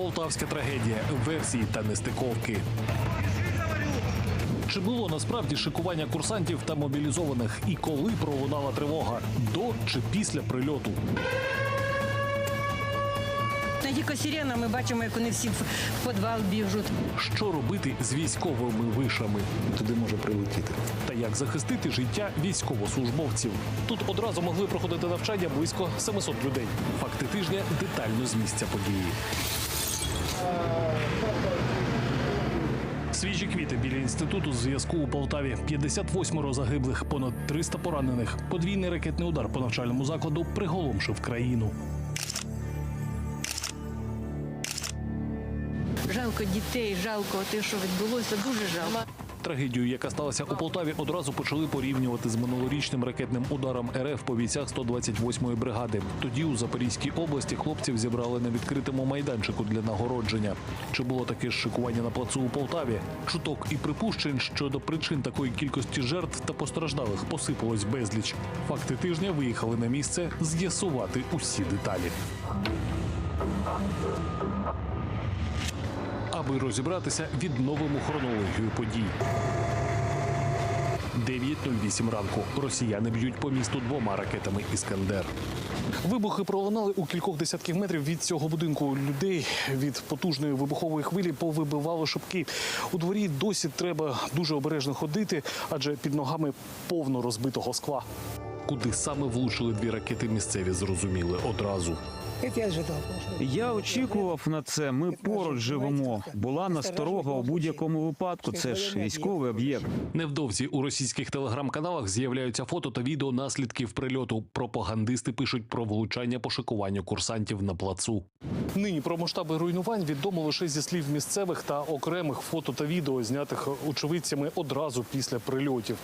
Полтавська трагедія, версії та нестиковки. Чи було насправді шикування курсантів та мобілізованих, і коли пролунала тривога до чи після прильоту? На тільки сирена ми бачимо, як вони всі в в підвал біжуть. Що робити з військовими вишами? туди може прилетіти. Та як захистити життя військовослужбовців? Тут одразу могли проходити навчання близько 700 людей. Факти тижня детально з місця події. Свіжі квіти біля інституту зв'язку у Полтаві. 58 загиблих, понад 300 поранених. Подвійний ракетний удар по навчальному закладу приголомшив країну. Жалко дітей, жалко те, що відбулося, дуже жалко. Трагедію, яка сталася у Полтаві, одразу почали порівнювати з минулорічним ракетним ударом РФ по бійцях 128-ї бригади. Тоді у Запорізькій області хлопців зібрали на відкритому майданчику для нагородження. Чи було таке ж шикування на плацу у Полтаві? Чуток і припущень щодо причин такої кількості жертв та постраждалих посипалось безліч. Факти тижня виїхали на місце з'ясувати усі деталі. Аби розібратися, відновимо хронологію подій. 9.08 ранку. Росіяни б'ють по місту двома ракетами Іскандер. Вибухи пролунали у кількох десятків метрів від цього будинку. Людей від потужної вибухової хвилі повибивало шибки. У дворі досі треба дуже обережно ходити, адже під ногами повно розбитого скла. Куди саме влучили дві ракети місцеві, зрозуміли одразу. Я очікував на це. Ми поруч живемо. Була насторога у будь-якому випадку. Це ж військовий об'єкт. Невдовзі у російських телеграм-каналах з'являються фото та відео наслідків прильоту. Пропагандисти пишуть про влучання по шикуванню курсантів на плацу. Нині про масштаби руйнувань відомо лише зі слів місцевих та окремих фото та відео, знятих очевидцями одразу після прильотів.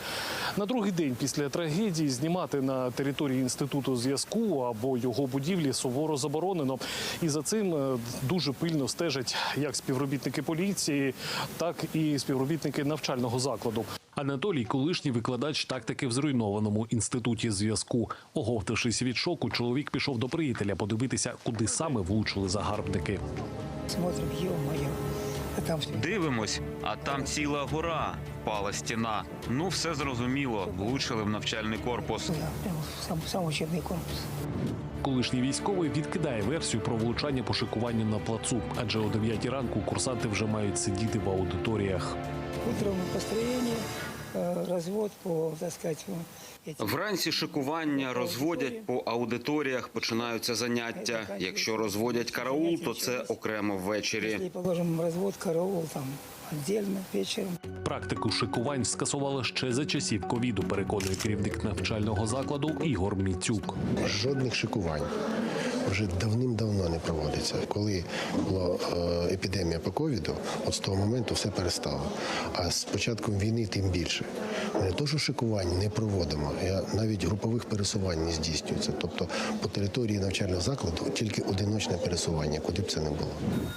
На другий день після трагедії знімати на території інституту зв'язку або його будівлі суворо заборонено. І за цим е, дуже пильно стежать як співробітники поліції, так і співробітники навчального закладу. Анатолій, колишній викладач тактики в зруйнованому інституті зв'язку. Оговтавшись від шоку, чоловік пішов до приятеля подивитися, куди саме влучили загарбники. Смотрим, ё-моё. А там всё. Дивимось, а там ціла гора, впала стіна. Ну, все зрозуміло. Влучили в навчальний корпус. Да, прямо в сам, сам учебный корпус. Колишній військовий відкидає версію про влучання по шикуванню на плацу, адже о 9 ранку курсанти вже мають сидіти в аудиторіях. Утром построение, э, развод по, так сказать, ну. Вранці шикування розводять по аудиторіях, починаються заняття. Якщо розводять караул, то це окремо ввечері. Если, положим, развод, караул там отдельно вечером. Практику шикувань скасували ще за часів ковіду, переконує керівник навчального закладу Ігор Міцюк. Жодних шикувань вже давним-давно не проводиться. Коли була е, епідемія по ковіду, от з того моменту все перестало. А з початком війни тим більше. Не то, що шикувань не проводимо, я навіть групових пересувань не здійснюється. Тобто по території навчального закладу тільки одиночне пересування, куди б це не було.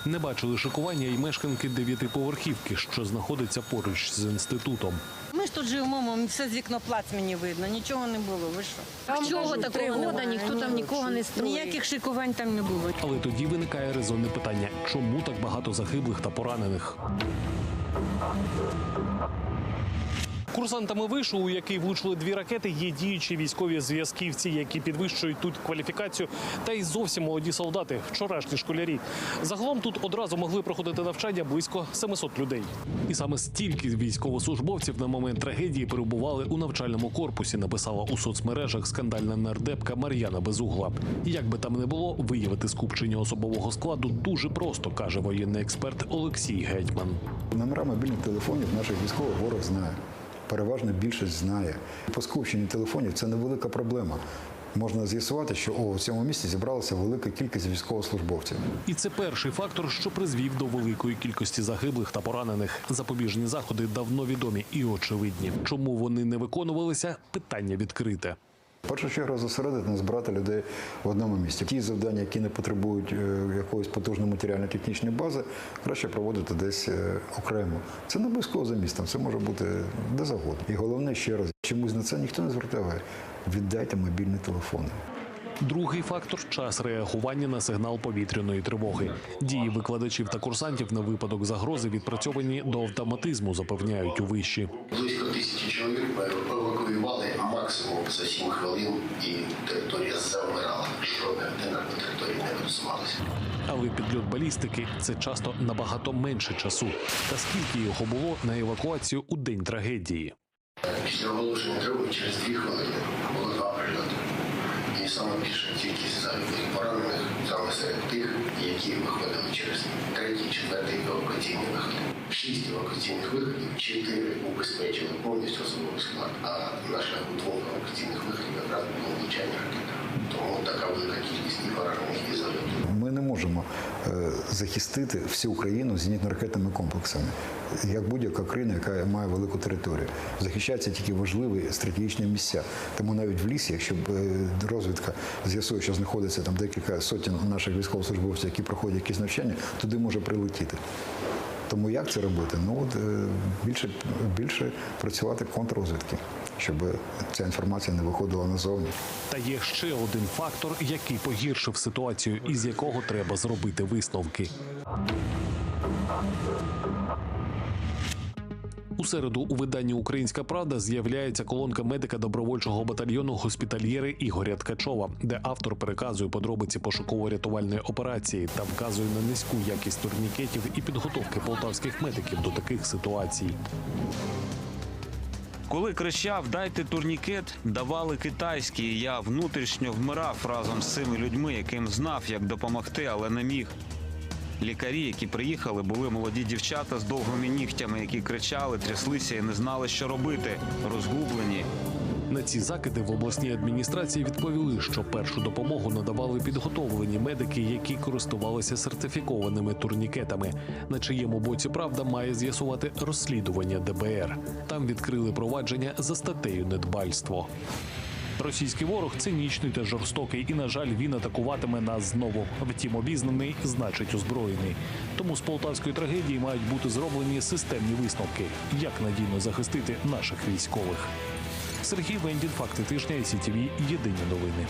Не бачили шикування і мешканки дев'ятиповерхівки, що знаходиться поруч з інститутом. Ж тут живемо, ми все з вікноплацмені видно, нічого не було. Ви що? Там Чого такого года ніхто там нікого не строїть. Ніяких шикувань там не було. Але тоді виникає резонне питання: чому так багато загиблих та поранених? Курсантами вишу, у який влучили дві ракети, є діючі військові зв'язківці, які підвищують тут кваліфікацію, та й зовсім молоді солдати, вчорашні школярі. Загалом тут одразу могли проходити навчання близько 700 людей. І саме стільки військовослужбовців на момент трагедії перебували у навчальному корпусі. Написала у соцмережах скандальна нардепка Мар'яна Безугла. Як би там не було, виявити скупчення особового складу дуже просто, каже воєнний експерт Олексій Гетьман. Номера мобільних телефонів наших військових ворог знає. Переважна більшість знає. По скупченню телефонів це невелика проблема. Можна з'ясувати, що у цьому місці зібралася велика кількість військовослужбовців. І це перший фактор, що призвів до великої кількості загиблих та поранених. Запобіжні заходи давно відомі і очевидні. Чому вони не виконувалися? Питання відкрите. В першу чергу зосередити, не збирати людей в одному місці. Ті завдання, які не потребують е, якоїсь потужної матеріально-технічної бази, краще проводити десь е, окремо. Це не обов'язково за містом, це може бути де завгодно. І головне ще раз, чомусь на це ніхто не звертає. Віддайте мобільні телефони. Другий фактор час реагування на сигнал повітряної тривоги. Дії викладачів та курсантів на випадок загрози відпрацьовані до автоматизму, запевняють у виші. Близько тисячі чоловік евакуювали максимум за 7 хвилин, і територія завмирала. Жодна людина на території не вирисувалася. Але підльот балістики це часто набагато менше часу. Та скільки його було на евакуацію у день трагедії? Після оголошення тривоги через 2 хвилини було два прильоти. Саме більша кількість загиблих поранених саме серед тих, які виходили через третій, четвертий евакуаційний вихід. Шість евакуаційних виходів, чотири убезпечили повністю особовий склад, а на шляху двох евакуаційних виходів якраз було влучання ракети. Тому така велика кількість і поранених, і загиблих. Ми не можемо е, захистити всю Україну зенітно-ракетними комплексами, як будь-яка країна, яка має велику територію. Захищаються тільки важливі стратегічні місця. Тому навіть в лісі, якщо е, розвідка з'ясує, що знаходиться там декілька сотень наших військовослужбовців, які проходять якісь навчання, туди може прилетіти. Тому як це робити? Ну от е, більше, більше працювати контррозвідки, щоб ця інформація не виходила назовні. Та є ще один фактор, який погіршив ситуацію, із якого треба зробити висновки. У середу у виданні Українська Правда з'являється колонка медика добровольчого батальйону госпітальєри Ігоря Ткачова, де автор переказує подробиці пошуково-рятувальної операції та вказує на низьку якість турнікетів і підготовки полтавських медиків до таких ситуацій. Коли кричав Дайте турнікет, давали китайський. Я внутрішньо вмирав разом з цими людьми, яким знав, як допомогти, але не міг. Лікарі, які приїхали, були молоді дівчата з довгими нігтями, які кричали, тряслися і не знали, що робити, розгублені. На ці закиди в обласній адміністрації відповіли, що першу допомогу надавали підготовлені медики, які користувалися сертифікованими турнікетами. На чиєму боці правда має з'ясувати розслідування ДБР. Там відкрили провадження за статтею недбальство. Російський ворог цинічний та жорстокий, і на жаль, він атакуватиме нас знову. Втім, обізнаний значить озброєний. Тому з полтавської трагедії мають бути зроблені системні висновки, як надійно захистити наших військових. Сергій Вендін, факти тижня, ІСІТВ, єдині новини.